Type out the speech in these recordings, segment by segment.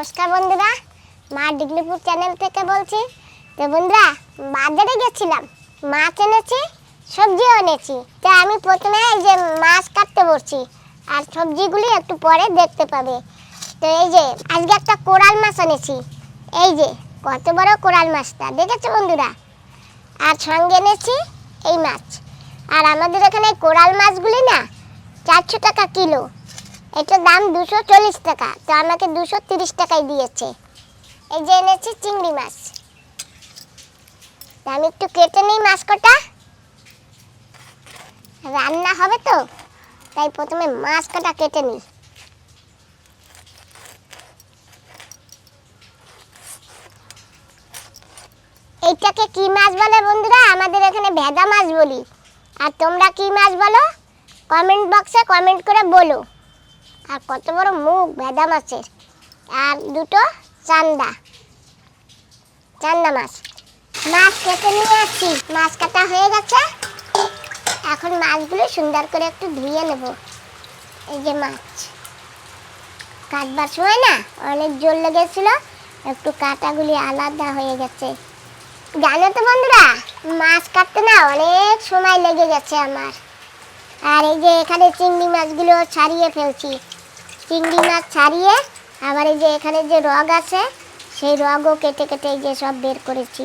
নমস্কার বন্ধুরা, মা ডিগলিপুর চ্যানেল থেকে বলছি। তো বন্ধুরা, বাজারে গেছিলাম। মাছ এনেছি, সবজিও এনেছি। তো আমি প্রথমে এই যে মাছ কাটতে বসছি, আর সবজিগুলি একটু পরে দেখতে পাবে। তো এই যে, আজকে একটা কোরাল মাছ এনেছি। এই যে, কত বড় কোরাল মাছটা, দেখেছ বন্ধুরা? আর সঙ্গে এনেছি এই মাছ। আর আমাদের এখানে কোরাল মাছগুলি না, চারশো টাকা কিলো। এটার দাম দুশো চল্লিশ টাকা। তো আমাকে দুশো তিরিশ টাকায় দিয়েছে। এই যে এনেছি চিংড়ি মাছ। আমি একটু কেটে নিই মাছ কটা রান্না হবে তো, তাই প্রথমে মাছ কটা কেটে নিই। এইটাকে কি মাছ বলে বন্ধুরা? আমাদের এখানে ভেদা মাছ বলি। আর তোমরা কি মাছ বলো? কমেন্ট বক্সে কমেন্ট করে বলো। আর কত বড় মুখ ভেদা মাছের। আর দুটো চান্দা। চান্দা মাছ। মাছ কেটে নিয়ে আসছি মাছ কাটা হয়ে গেছে। এখন মাছগুলো সুন্দর করে একটু ধুয়ে নেব। এই যে মাছ। কাটবার সময় না অনেক জল লেগেছিল। একটু কাটাগুলি আলাদা হয়ে গেছে। জানো তো বন্ধুরা, মাছ কাটতে না অনেক সময় লেগে গেছে আমার। আর এই যে এখানে চিংড়ি মাছগুলো ছাড়িয়ে ফেলছি। চিংড়ি মাছ ছাড়িয়ে আবার এই যে এখানে যে রগ আছে, সেই রগও কেটে কেটে যে সব বের করেছি।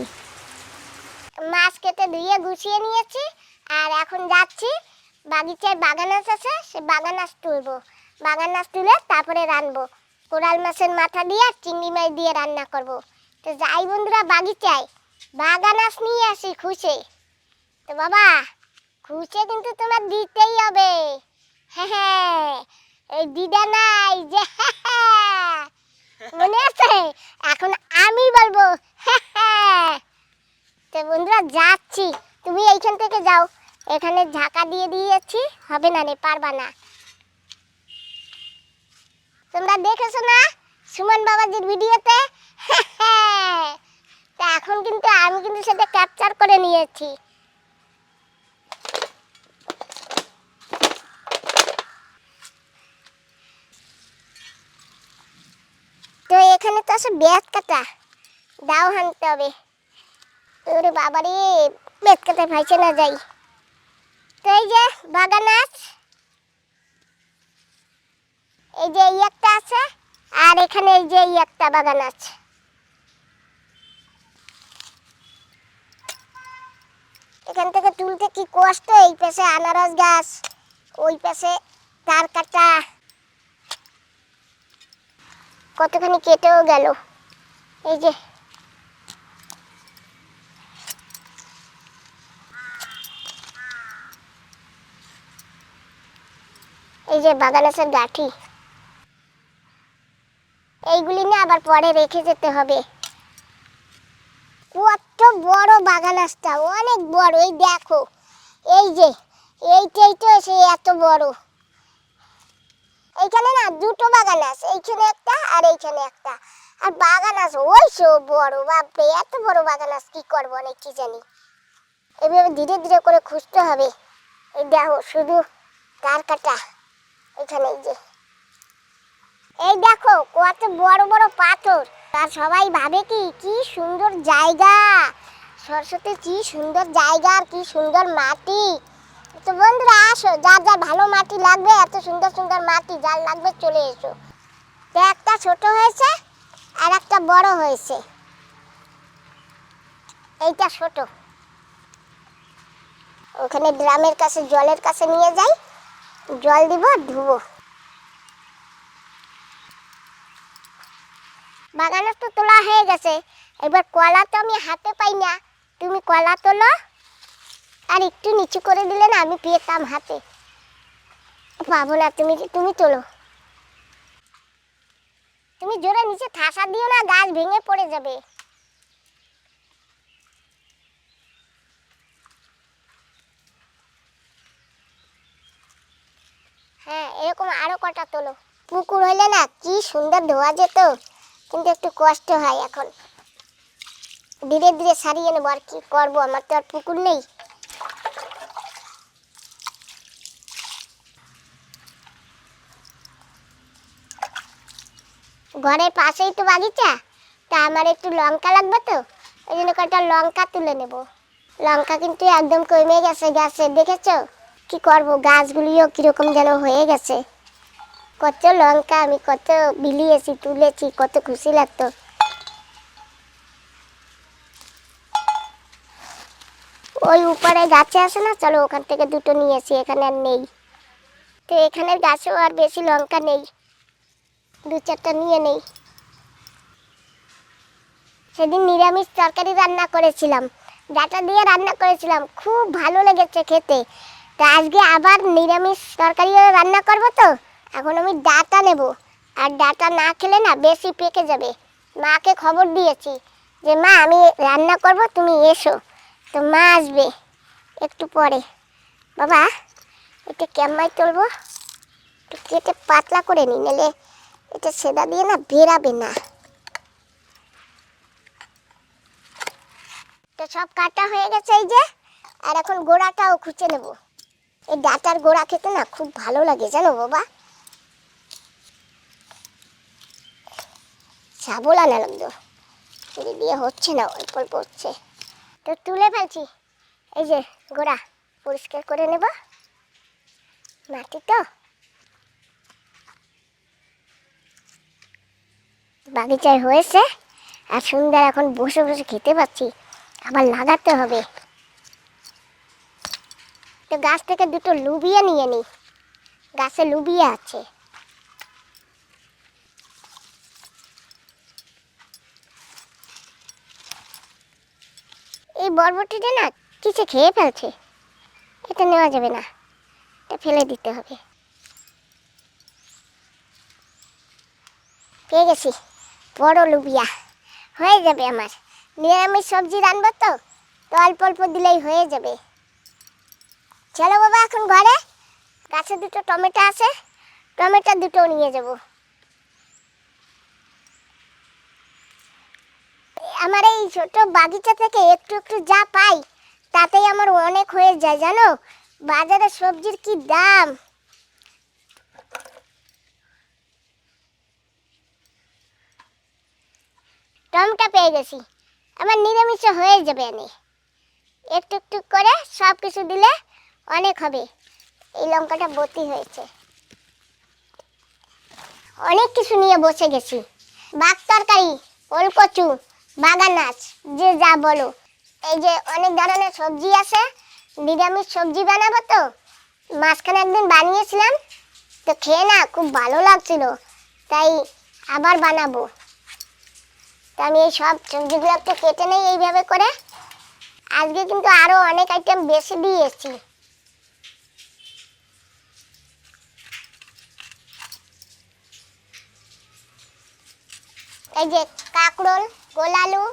মাছ কেটে ধুয়ে গুছিয়ে নিয়েছি আর এখন যাচ্ছি। বাগিচায় বাগান আছে সে বাগান আস তুলবো। বাগান আস তুলে তারপরে রানবো কোরাল মাছের মাথা দিয়ে আর চিংড়ি মাছ দিয়ে রান্না করব। তো যাই বন্ধুরা বাগিচায়, বাগান আস নিয়ে আসি খুশে। তো বাবা, খুশে কিন্তু তোমার দিতেই হবে। হ্যাঁ হ্যাঁ। এই দিদা নাই যে হ্যাঁ, মনে আছে? এখন আমি বলব হ্যাঁ তো বন্ধুরা যাচ্ছি। তুমি এইখান থেকে যাও। এখানে ঝাঁকা দিয়ে দিয়েছি হবে না রে পারবা না। তোমরা দেখেছ না সুমন বাবাজির ভিডিওতে? তা এখন কিন্তু আমি কিন্তু সেটা ক্যাপচার করে নিয়েছি। তো এখানে তো আছে বেত কাটা। দাও হানতে হবে। ওরে বাবারে বেত কাটা ভাইছে না যাই। তো এই যে বাগান আছ, এই যে এই একটা আছে, আর এখানে এই যে এই একটা বাগান আছে। এখান থেকে তুলতে কি কষ্ট, এই পাশে আনারস গাছ, ওই পাশে তার কাটা। কতখানি কেটেও গেল। এই যে। এই যে বাগানাসের গাঠি এইগুলি না আবার পরে রেখে যেতে হবে। কত বড় বাগানাসটা অনেক বড়, এই দেখো। এই যে, এইটাই তো সে এত বড়। এইখানে না দুটো বাগান আছে, এইখানে একটা আর এইখানে একটা। আর বাগান আছে, ওই সো বড় বাপরে, এত বড় বাগান আছে, কি করব অনেক কি জানি। এভাবে ধীরে ধীরে করে খুঁজতে হবে। এই দেখো, শুধু তার কাটা, এখানে যে। এই দেখো, কত বড় বড় পাথর। আর সবাই ভাবে কি কি সুন্দর জায়গা। সরস্বতী, কি সুন্দর জায়গা আর কি সুন্দর মাটি। তো বন্ধুরা আসো, যার যার ভালো মাটি লাগবে, এত সুন্দর সুন্দর মাটি যার লাগবে চলে এসো। তো একটা ছোট হয়েছে আর একটা বড় হয়েছে। এইটা ছোট। ওখানে ড্রামের কাছে, জলের কাছে নিয়ে যাই। জল দিব, ধুবো। বাগানে তো তোলা হয়ে গেছে। এবার কলা তো আমি হাতে পাই না। তুমি কলা তোলো। আর একটু নিচু করে দিলে না আমি পেতাম হাতে। পাবো না, তুমি তুমি তোলো। তুমি জোরে নিচে ঠাসা দিও না, গাছ ভেঙে পড়ে যাবে। হ্যাঁ এরকম আরও কটা তোলো। পুকুর হলে না কি সুন্দর ধোয়া যেত, কিন্তু একটু কষ্ট হয় এখন। ধীরে ধীরে সারিয়ে নেব, আর কি করব? আমার তো আর পুকুর নেই। ঘরের পাশেই তো বাগিচা। তা আমার একটু লঙ্কা লাগবে তো, ওই জন্য কটা লঙ্কা তুলে নেব। লঙ্কা কিন্তু একদম কমে গেছে গাছে, দেখেছ? কি করব, গাছগুলিও কীরকম যেন হয়ে গেছে। কত লঙ্কা আমি কত বিলিয়েছি, তুলেছি, কত খুশি লাগতো। ওই উপরে গাছে আছে না, চলো ওখান থেকে দুটো নিয়েছি এখানে আর নেই। তো এখানের গাছেও আর বেশি লঙ্কা নেই। দু চারটা নিয়ে নেই। সেদিন নিরামিষ তরকারি রান্না করেছিলাম। ডাটা দিয়ে রান্না করেছিলাম। খুব ভালো লেগেছে খেতে। তা আজকে আবার নিরামিষ তরকারি রান্না করব তো? এখন আমি ডাটা নেব। আর ডাটা না খেলে না বেশি পেকে যাবে। মাকে খবর দিয়েছি যে, মা, আমি রান্না করব, তুমি এসো। তো মা আসবে একটু পরে। বাবা, এটা কেমন তুলবো? একটু কেটে পাতলা করে নি নাহলে এটা সেদা দিয়ে না বেরাবে না। তো সব কাটা হয়ে গেছে এই যে, আর এখন গোড়াটাও খুঁচে নেব। এই ডাটার গোড়া খেতে না খুব ভালো লাগে, জানো বাবা? সাবল আনা লাগতো সিঁড়ি দিয়ে হচ্ছে না, অল্প অল্প হচ্ছে। তো তুলে ফেলছি। এই যে গোড়া পরিষ্কার করে নেব। মাটি তো? বাগিচায় হয়েছে, আর সুন্দর এখন বসে বসে খেতে পাচ্ছি। আবার লাগাতে হবে। তো গাছ থেকে দুটো লুবিয়া নিয়ে নিই গাছে লুবিয়া আছে। এই বরবটিটা না কিছু খেয়ে ফেলছে? এটা নেওয়া যাবে না। এটা ফেলে দিতে হবে। পেয়ে গেছি। বড় লুবিয়া। হয়ে যাবে আমার। নিরামিষ সবজি রান্না তো? তো অল্প অল্প দিলেই হয়ে যাবে। চলো বাবা, এখন ঘরে। গাছে দুটো টমেটো আছে। টমেটো দুটো নিয়ে যাব। আমার এই ছোট বাগিচা থেকে একটু একটু যা পাই, তাতেই আমার অনেক হয়ে যায়, জানো? বাজারে সবজির কি দাম? টমটা পেয়ে গেছি। আমার নিরামিষে হয়ে যাবে আমি একটু একটু করে সব কিছু দিলে অনেক হবে। এই লঙ্কাটা বতি হয়েছে। অনেক কিছু নিয়ে বসে গেছি। বাঘ তরকারি, ওলকচু বাগানাচ যে যা বলো। এই যে অনেক ধরনের সবজি আছে, নিরামিষ সবজি বানাবো তো। মাঝখানে একদিন বানিয়েছিলাম, তো খেয়ে না খুব ভালো লাগছিল। তাই আবার বানাবো। আমি এই সব সবজিগুলো একটু কেটে নেই এইভাবে করে। আজকে কিন্তু আরও অনেক আইটেম বেশি দিয়েছি। এই যে কাঁকরোল, গোলালু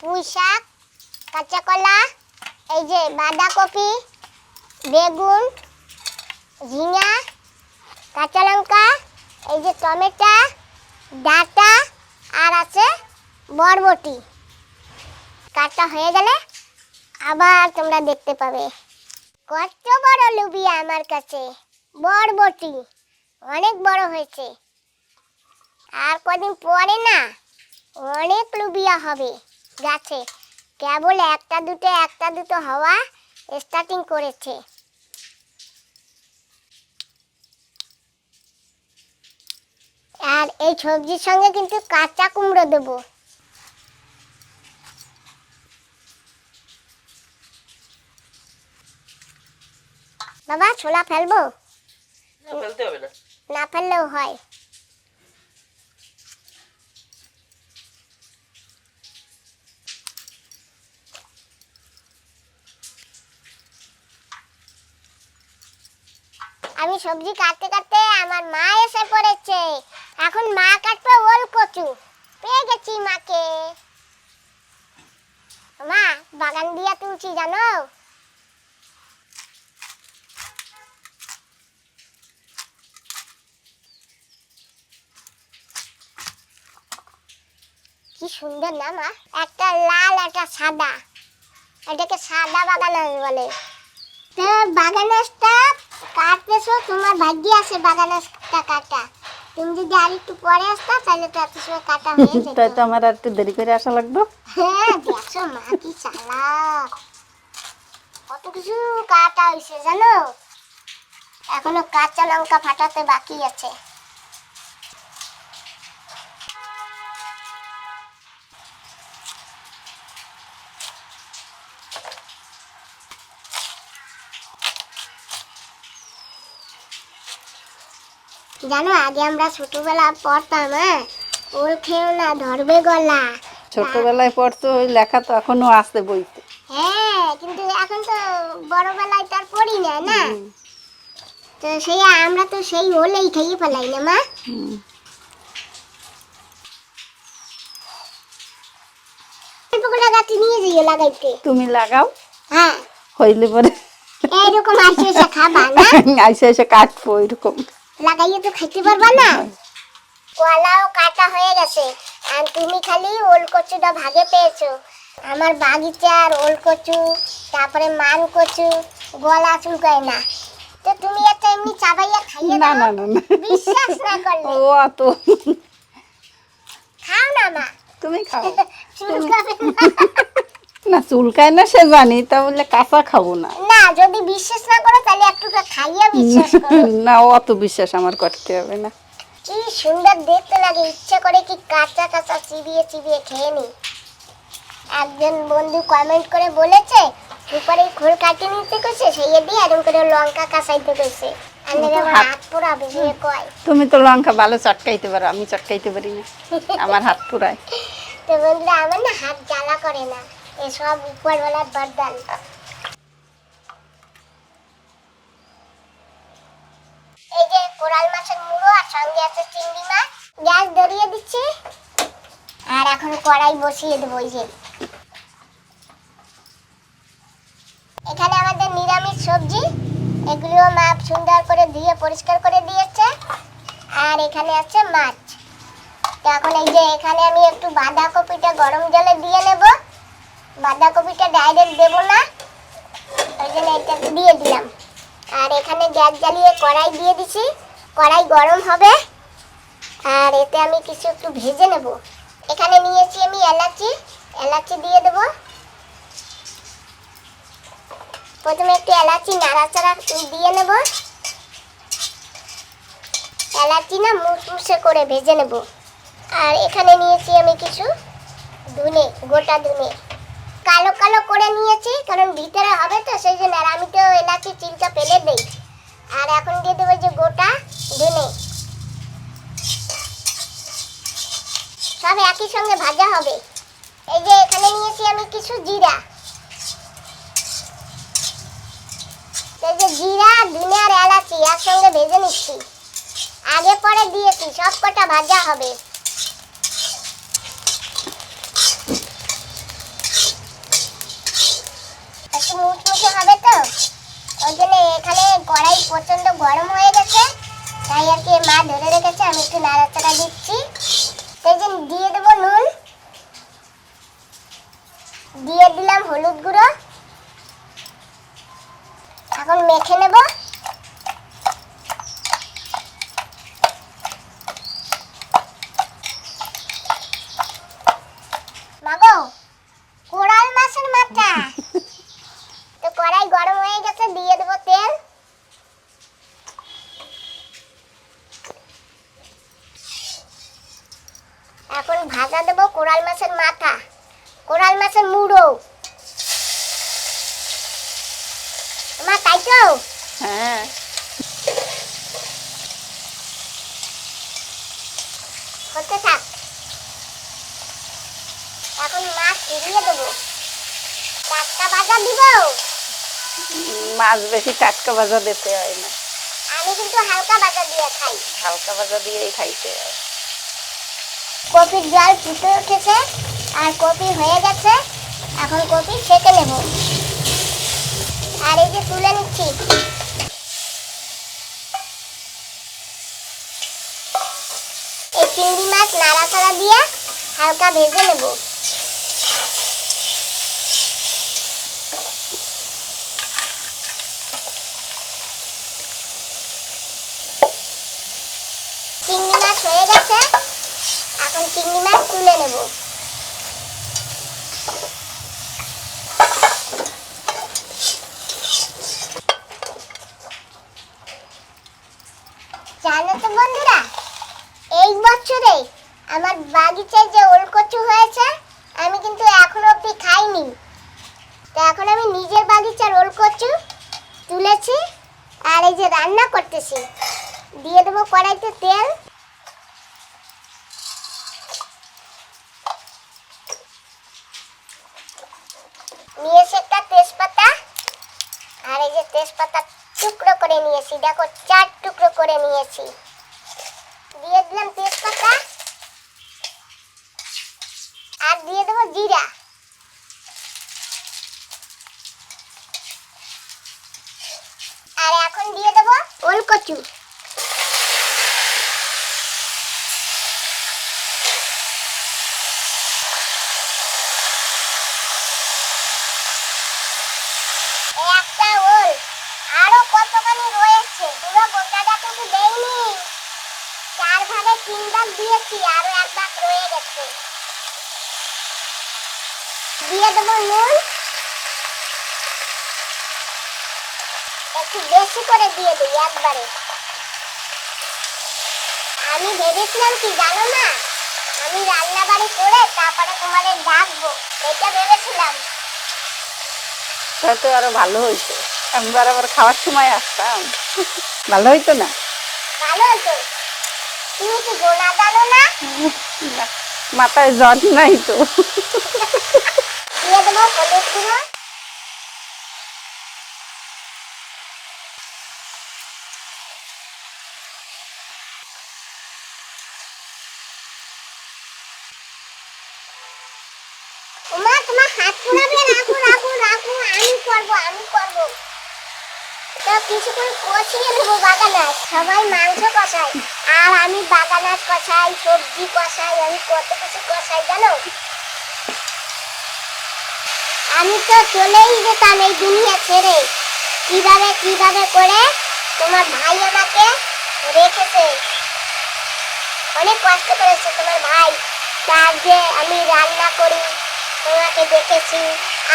পুঁই শাক কাঁচা কলা এই যে বাঁধাকপি, বেগুন, ঝিঙা, কাঁচা লঙ্কা, এই যে টমেটো, ডাটা, আর আছে বরবটি। কাটটা হয়ে গেলে আবার তোমরা দেখতে পাবে। কত বড় লুবিয়া আমার কাছে। বরবটি। অনেক বড় হয়েছে। আর কদিন পরে না অনেক লুবিয়া হবে গাছে। কেবল একটা দুটো একটা দুটো হওয়া স্টার্টিং করেছে। আর এই সবজির সঙ্গে কিন্তু কাঁচা কুমড়ো দেবো। বাবা ছোলা ফেলব? না ফেলতে হবে না। না ফেললেও হয়। আমি সবজি কাটতে কাটতে আমার মা এসে পড়েছে। এখন মা কাটবে ওল কচু পেয়ে গেছি মাকে। মা বাগান দিয়া তুলছি জানো? কি সুন্দর না মা? একটা লাল একটা সাদা। এটাকে সাদা বাগানাস বলে। তো বাগানাসটা কাটতেছো তোমার ভাগ্যে আছে বাগানাসটা কাটা। তুমি যদি আর একটু পরে আসতা তাহলে তো এত সময় কাটা হয়ে যেত। তাই তো আমার আর একটু দেরি করে আসা লাগতো হ্যাঁ দেখছ মা কি চালাক। কত কিছু কাটা হয়েছে জানো? এখনও কাঁচা লঙ্কা ফাটাতে বাকি আছে। জানো আগে আমরা ছোটবেলা পড়তাম হ্যাঁ? ওর খেয়েও না ধরবে গলা। ছোটবেলায় পড়তো ওই লেখা তো এখনও আছে বইতে। হ্যাঁ কিন্তু এখন তো বড়বেলায় তো আর পড়ি না না? তো সেই আমরা তো সেই হলেই খেয়ে ফেলাই না মা? নিয়ে যাইও লাগাইতে। তুমি লাগাও। হ্যাঁ। হইলে পরে এইরকম আসে এসে খাবা না? আইসে এসে কাটবো এরকম লাগাইয়ে তো খেতে পারবা না? কলাও কাটা হয়ে গেছে। আর তুমি খালি ওল কচুটা ভাগে পেয়েছ। আমার বাগিচার ওল কচু তারপরে মান কচু গলা চুলকায় না। তো তুমি একটা এমনি চাবাইয়া খাইয়ে না না না। বিশ্বাস না করলে। ও অত। খাও না মা। তুমি খাও। চুলকাবে না। না চুলকায় না সে জানি তা বললে কাঁচা খাব না। না যদি বিশ্বাস না করো তাহলে একটু খাইয়া বিশ্বাস করো। না অত বিশ্বাস আমার করতে হবে না। কি সুন্দর দেখতে লাগে ইচ্ছা করে কি কাঁচা কাঁচা চিবিয়ে চিবিয়ে খেয়ে নি। একজন বন্ধু কমেন্ট করে বলেছে উপরে খোল কাটিয়ে নিতে কইছে সেই দিয়ে এরকম করে লঙ্কা কাঁচাইতে কইছে। আর নাকি হাত- হাত পোড়া বেশি কয়। তুমি তো লঙ্কা ভালো চটকাইতে পারো আমি চটকাইতে পারি না। আমার হাত পুরায়। তো বন্ধুরা আমার না হাত জ্বালা করে না। এসব উপরওয়ালার বরদান। এই যে কোরাল মাছের মুড়ো আর সঙ্গে আছে চিংড়ি মাছ, গ্যাস ধরিয়ে দিচ্ছি। আর এখন কড়াই বসিয়ে দেবো যে। এখানে আমাদের নিরামিষ সবজি, এগুলো মা সুন্দর করে ধুয়ে পরিষ্কার করে দিয়েছে। আর এখানে আছে মাছ। এখন এই যে এখানে আমি একটু বাঁধাকপিটা গরম জলে দিয়ে নেব। বাঁধাকপিটা ডাইরেক্ট দেবো না। ওই জন্য এটা দিয়ে দিলাম। আর এখানে গ্যাস জ্বালিয়ে কড়াই দিয়ে দিছি। কড়াই গরম হবে। আর এতে আমি কিছু একটু ভেজে নেব। এখানে নিয়েছি আমি এলাচি। এলাচি দিয়ে দেব। প্রথমে একটু এলাচি নাড়াচাড়া দিয়ে নেব। এলাচি না মুসমুসে করে ভেজে নেব। আর এখানে নিয়েছি আমি কিছু ধনে, গোটা ধনে। কালো কালো করে নিয়েছি, কারণ ভিতরে হবে তো, সেই জন্য আর আমি তো এলাচি চিলটা ফেলে দেই। আর এখন দিয়ে দেবো যে গোটা ধনে। সব একই সঙ্গে ভাজা হবে। এই যে এখানে নিয়েছি আমি কিছু জিরা। এই যে জিরা, ধনে আর এলাচি একসঙ্গে ভেজে নিচ্ছি। আগে পরে দিয়েছি, সব কটা ভাজা হবে। মুচমুচে হবে তো? ওই জন্য এখানে কড়াই প্রচণ্ড গরম হয়ে গেছে। তাই আর কি মা ধরে রেখেছে, আমি একটু নাড়াচাড়া দিচ্ছি। সেই জন্য দিয়ে দেবো নুন। দিয়ে দিলাম হলুদ গুঁড়ো। এখন মেখে নেব মাগো কোরাল মাছের মাথা তো কড়াই গরম হয়ে গেছে দিয়ে দেবো তেল এখন ভাজা দেবো কোরাল মাছের মাথা কোরাল মাছের মুড়ো। মা তাই তো? হ্যাঁ। হতে থাক। এখন মাছ ফিরিয়ে দেবো। টাটকা ভাজা দিব? মাছ বেশি টাটকা ভাজা দিতে হয় না। আমি কিন্তু হালকা ভাজা দিয়ে খাই। হালকা ভাজা দিয়েই খাইতে হয়। কপির জল ফুটে উঠেছে আর কপি হয়ে গেছে। এখন কপি ছেঁকে নেব। আর এই যে তুলে নিচ্ছি। এই চিংড়ি মাছ নাড়াচাড়া দিয়ে হালকা ভেজে নেব। চিংড়ি মাছ এখন চিংড়ি মাছ তুলে নেব। জানো তো বন্ধুরা, এই বছরে আমার বাগিচায় যে ওলকচু হয়েছে, আমি কিন্তু এখনও অব্দি খাইনি। তো এখন আমি নিজের বাগিচার ওলকচু তুলেছি আর এই যে রান্না করতেছি। দিয়ে দেবো কড়াইতে তেল নিয়েছি একটা তেজপাতা আর এই যে তেজপাতা টুকরো করে নিয়েছি। দেখো, চার টুকরো করে নিয়েছি। দিয়ে দিলাম তেজপাতা। আর দিয়ে দেবো জিরা। আর এখন দিয়ে দেবো ওলকচু একটা ওল আরও কতখানি রয়েছে পুরো গোটাটা কিন্তু দেইনি। চার ভাগে তিন ভাগ দিয়েছি, আরও এক ভাগ রয়ে গেছে। দিয়ে দেবো নুন। একটু বেশি করে দিয়ে দিই একবারে। আমি ভেবেছিলাম কি জানো না? আমি রান্না বাড়ি করে তারপরে তোমাদের ডাকবো, এটা ভেবেছিলাম। তো আরও ভালো হয়েছে আমি আবার খাওয়ার সময় আসতাম। ভালো হইতো না? ভালো হতো তুমি কি গোনা জানো না? না, মাথায় জ্বর নাই তো। দিয়ে দেবো হলুদ গুঁড়ো। তোমার হাত পুরাবে রাখো রাখো রাখো। আমি করব আমি করব। তো কিছুক্ষণ কষিয়ে নেব বাগানাস সবাই মাংস কষায়, আর আমি বাগানাস কষাই, সবজি কষাই, আমি কত কিছু কষাই, জানো? আমি তো চলেই যেতাম এই দুনিয়া ছেড়ে। কীভাবে কীভাবে করে তোমার ভাই আমাকে রেখেছে? অনেক কষ্ট করেছে তোমার ভাই। তার যে আমি রান্না করি, তোমাকে দেখেছি,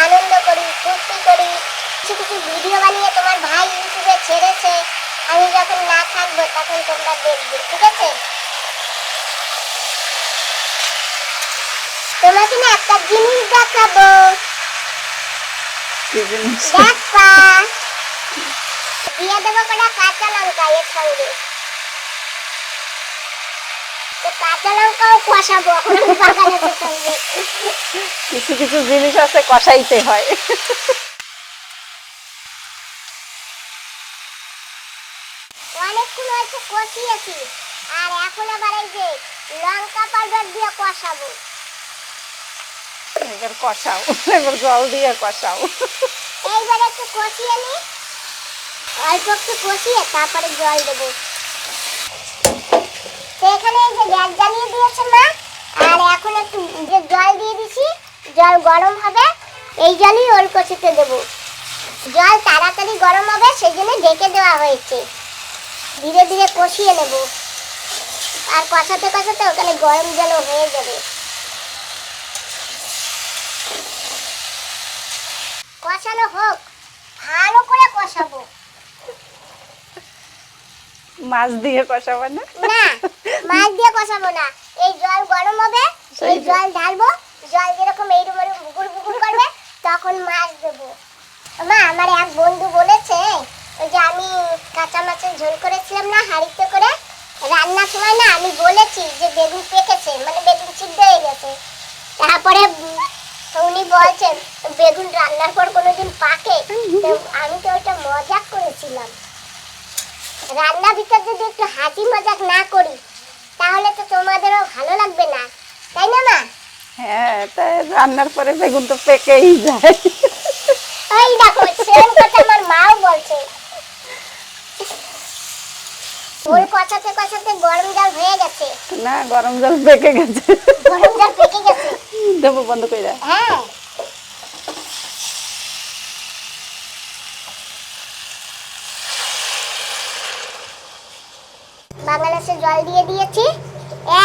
আনন্দ করি, ফুর্তি করি। কিছু কিছু ভিডিও বানিয়ে তোমার ভাই ইউটিউবে ছেড়েছে। আমি যখন না থাকব তখন তোমরা দেখবে ঠিক আছে? তোমাকে না একটা জিনিস দেখাবো। দেখবা। দিয়ে দেবো কটা কাঁচা লঙ্কা এর সঙ্গে। কিছু কিছু জিনিস আছে কষাইতে হয়। হয়েছে কষিয়েছি। আর এখন আবার এই যে লঙ্কা পাউডার দিয়ে কষাবো। এবার কষাও এবার জল দিয়ে কষাও। এইবার একটু কষিয়ে নি। অল্প একটু কষিয়ে তারপরে জল দেবো। এখানে এই যে গ্যাস জ্বালিয়ে দিয়েছে মা আর এখন একটু যে জল দিয়ে দিছি জল গরম হবে এই জলই ওল কষিতে দেবো। জল তাড়াতাড়ি গরম হবে সেই জন্য ঢেকে দেওয়া হয়েছে। ধীরে ধীরে কষিয়ে নেব। আর কষাতে কষাতে ওখানে গরম জলও হয়ে যাবে। কষানো হোক ভালো করে কষাবো। মাছ দিয়ে কষাবো না? না মাছ দিয়ে কষাবো না। এই জল গরম হবে এই জল ঢালবো জল যেরকম এইরকম এরকম বুকুর বুকুর করবে তখন মাছ দেবো। মা আমার এক বন্ধু বলেছে ওই যে আমি কাঁচা মাছের ঝোল করেছিলাম না হাঁড়িতে করে রান্নার সময় না আমি বলেছি যে বেগুন পেকেছে মানে বেগুন সিদ্ধ হয়ে গেছে। তারপরে উনি বলছেন বেগুন রান্নার পর কোনোদিন পাকে? আমি তো ওটা মজাক করেছিলাম। রান্নার ভিতর যদি একটু হাসি মজাক না করি তাহলে তো তোমাদেরও ভালো লাগবে না। তাই না মা? হ্যাঁ তাই রান্নার পরে বেগুন তো পেকেই যায়। ওই দেখো সেম কথা আমার মাও বলছে। ওর কষাতে কষাতে গরম জল হয়ে গেছে। না গরম জল পেকে গেছে। গরম জল পেকে গেছে। দেবো বন্ধ করে দাও। হ্যাঁ। বাংলাদেশে জল দিয়ে দিয়েছি।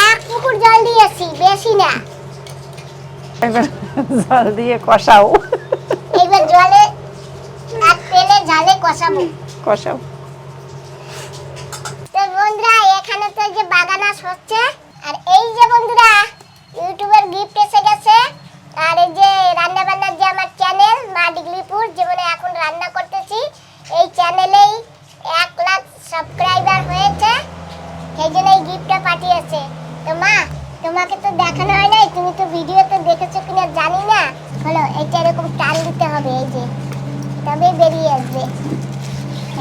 এক টুকুর জল দিয়েছি বেশি না। এবার জল দিয়ে কষাও। এইবার জলে আর তেলে ঝালে কষাবো। কষাও। তো বন্ধুরা, এখানে তো যে বাগানাস হচ্ছে। আর এই যে বন্ধুরা, ইউটিউবের গিফট এসে গেছে। আর এই যে রান্না বান্নার যে আমার চ্যানেল মা ডিগলিপুর, যেখানে এখন রান্না করতেছি, এই চ্যানেলেই এক লাখ সাবস্ক্রাইবার হয়েছে। সেই জন্য এই গিফটটা পাঠিয়েছে। তো মা, তোমাকে তো দেখানো হয় নাই, তুমি তো ভিডিওতে দেখেছ কিনা জানি না। হলো এইটা এরকম টান দিতে হবে, এই যে। তবেই বেরিয়ে আসবে।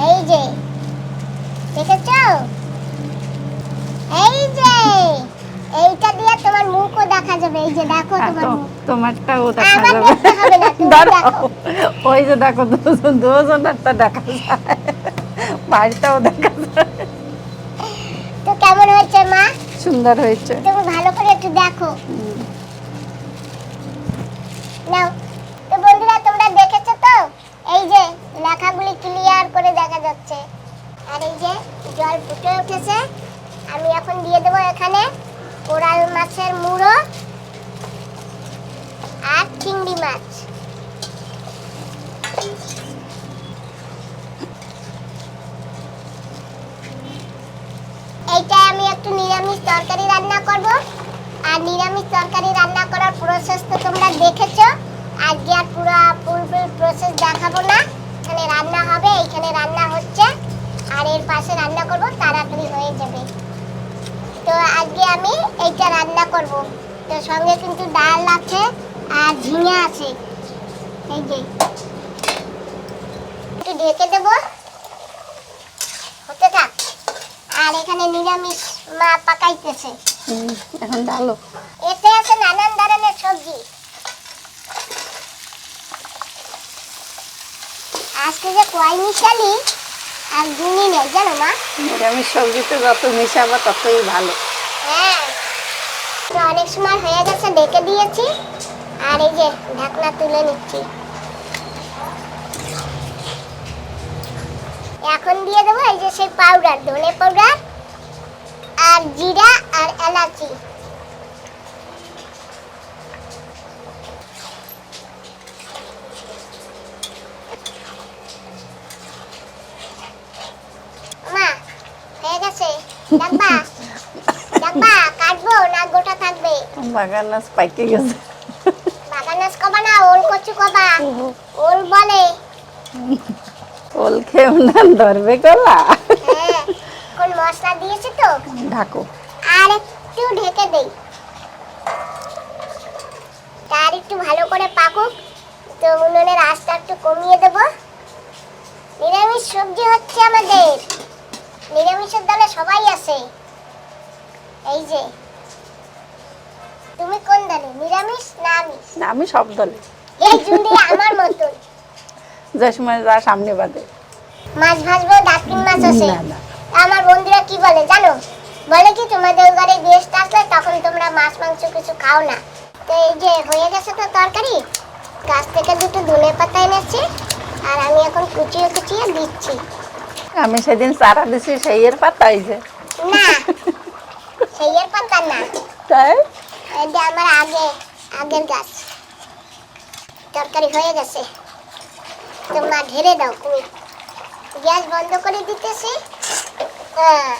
এই যে দেখেছ? এই যে এইটা দিয়ে তোমার মুখও দেখা যাবে। এই যে দেখো হ্যাঁ, তোমার তোমারটাও দেখা যাবে। ওই যে দেখো দুজন দুজনেরটা দেখা যায়। বাড়িটাও দেখা যায়। তো কেমন হয়েছে মা? সুন্দর হয়েছে। তুমি ভালো করে একটু দেখো। নাও তো বন্ধুরা তোমরা দেখেছ তো এই যে লেখাগুলি ক্লিয়ার করে দেখা যাচ্ছে আর এই যে জল ফুটে উঠেছে। আমি এখন দিয়ে দেবো এখানে কোরাল মাছের মুড়ো আর চিংড়ি মাছ এইটা আমি একটু নিরামিষ তরকারি রান্না করব আর নিরামিষ তরকারি রান্না করার প্রসেস তো তোমরা দেখেছ আজকে আর পুরো ফুল ফুল প্রসেস দেখাবো না এখানে রান্না হবে এইখানে রান্না হচ্ছে আর এর পাশে রান্না করব তাড়াতাড়ি হয়ে যাবে তো আজকে আমি এইটা রান্না করব। তো সঙ্গে কিন্তু ডাল আছে আর ঝিঙে আছে। এই যে। একটু ঢেকে দেবো। হতে থাক। আর এখানে নিরামিষ মা পাকাইতেছে। এখন ডালো এতে আছে নানান ধরনের সবজি। আজকে যে কয় মিশালি আর গুনি নেই জানো মা? নিরামিষ সবজিতে যত মিশাবা ততই ভালো। হ্যাঁ তো অনেক সময় হয়ে গেছে, ডেকে দিয়েছি। আর এই যে ঢাকনা তুলে নিচ্ছি। এখন দিয়ে দেবো এই যে সেই পাউডার ধনে পাউডার আর জিরা আর এলাচি। মা, হয়ে গেছে। না গোটা থাকবে বাগান নাচ পাইকে গেছে। বাগানাস কবা না ওল কচু কবা। ওল বলে। ওল খেয়েও না ধরবে গলা হ্যাঁ কোন মশলা দিয়েছে তো? ঢাকো। আর একটু ঢেকে দেই। তার একটু ভালো করে পাকুক তো উনুনের আঁচটা একটু কমিয়ে দেব। নিরামিষ সবজি হচ্ছে আমাদের। নিরামিষের দলে সবাই আছে। এই যে। তুমি কোন দলে? নিরামিষ না আমিষ? না আমি সব দলে। এই জুন্ডি আমার মতন। যে সময় যা সামনে বাদে। মাছ ভাজবো ডাকিন মাছ আছে না না। আমার বন্ধুরা কি বলে জানো? বলে কি তোমাদের ঘরে গেস্ট আসলে তখন তোমরা মাছ মাংস কিছু খাও না। তো এই যে হয়ে গেছে তো তরকারি। গাছ থেকে দুটো ধনে পাতা এনেছি আর আমি এখন কুচিয়ে কুচিয়ে দিচ্ছি। আমি সেদিন চারা দিছি সেই এর পাতা হয়েছে না সেই এর পাতা না। তাই? এটা আমার আগে, আগের গাছ। তরকারি হয়ে গেছে। তোমরা ঢেলে দাও, তুমি। গ্যাস বন্ধ করে দিতেছি। হ্যাঁ।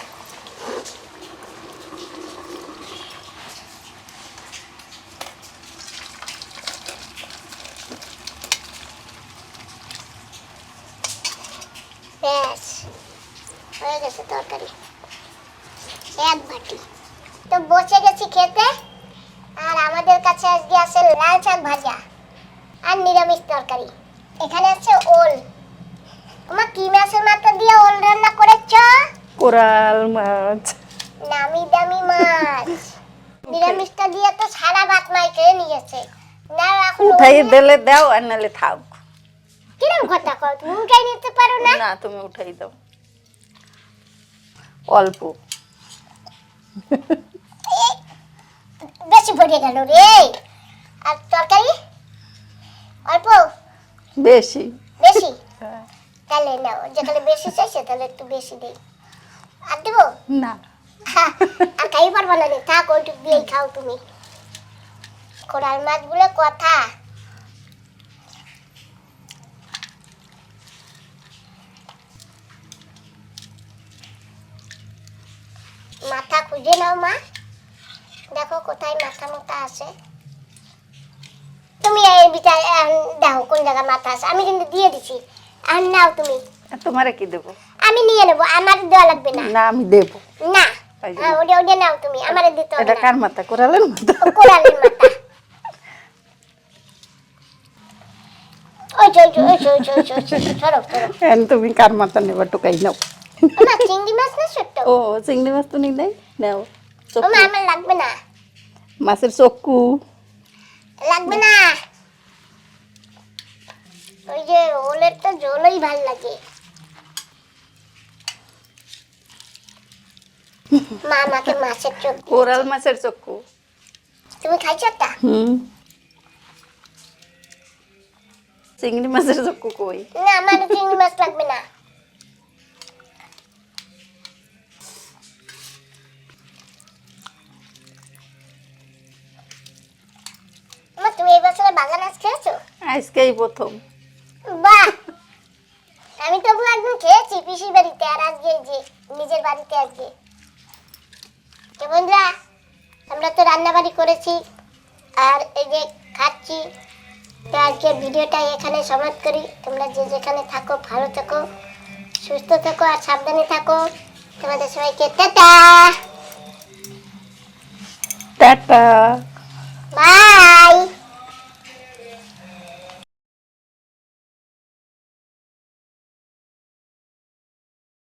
ব্যাস, হয়ে গেছে তরকারি। এক বাটি। তো বসে গেছি খেতে। আর আমাদের কাছে আজকে আছে লাল শাক ভাজা আর নিরামিষ তরকারি। এখানে আছে ওল। তোমার কি মাছের মাথা দিয়ে ওল রান্না করেছ? কোরাল মাছ। নামি দামি মাছ। নিরামিষটা দিয়ে তো সারা ভাত মাই খেয়ে নিয়েছে। না ওল উঠাই দিলে দাও আর নাহলে থাক। কিরম কথা কর তুমি উঠাই নিতে পারো না? না তুমি উঠাই দাও। অল্প। বেশি পড়ে গেল রে। আর তরকারি? অল্প? বেশি। বেশি? তাহলে নাও যেখানে বেশি চাইছে তাহলে একটু বেশি দিই। আর দেবো? না। আর খাই পারব না রে। থাক ওইটুক দিয়েই খাও তুমি। কোরাল মাছগুলো কথা। মাথা খুঁজে নাও মা। দেখো কোথায় মাথা মাথা আছে। তুমি এই বিচার দেখো কোন জায়গায় মাথা আছে। আমি কিন্তু দিয়ে দিছি। আর নাও তুমি। তোমারে কি দেবো? আমি নিয়ে নেব। আমার দেওয়া লাগবে না। না আমি দেবো। না। হ্যাঁ, ওটা ওটা নাও তুমি। আমারে দিতে হবে এটা কার মাথা? কোরালের মাথা? মাথা। তুমি কার মাথা নেবা? টুকাই নাও। চিংড়ি মাছ না ছোট্ট? ও চিংড়ি মাছ তো নিই? নাই নাও আমার লাগবে না। মাছের চক্ষু লাগবে না। ওই যে ওলের তো জলই ভালো লাগে। মা আমাকে মাছের দিয়েছে। কোরাল মাছের চক্ষু তুমি খাইছো তা হুম। চিংড়ি মাছের চক্ষু কই? না আমার চিংড়ি মাছ লাগবে না। আজকেই প্রথম। বাহ! আমি তো একদিন খেয়েছি পিসির বাড়িতে আর আজকে যে নিজের বাড়িতে আজকে। তো বন্ধুরা আমরা তো রান্না বাড়ি করেছি আর এই যে খাচ্ছি। তো আজকে ভিডিওটা এখানে সমাপ্ত করি। তোমরা যে যেখানে থাকো ভালো থাকো সুস্থ থাকো আর সাবধানে থাকো। তোমাদের সবাইকে টাটা! টাটা।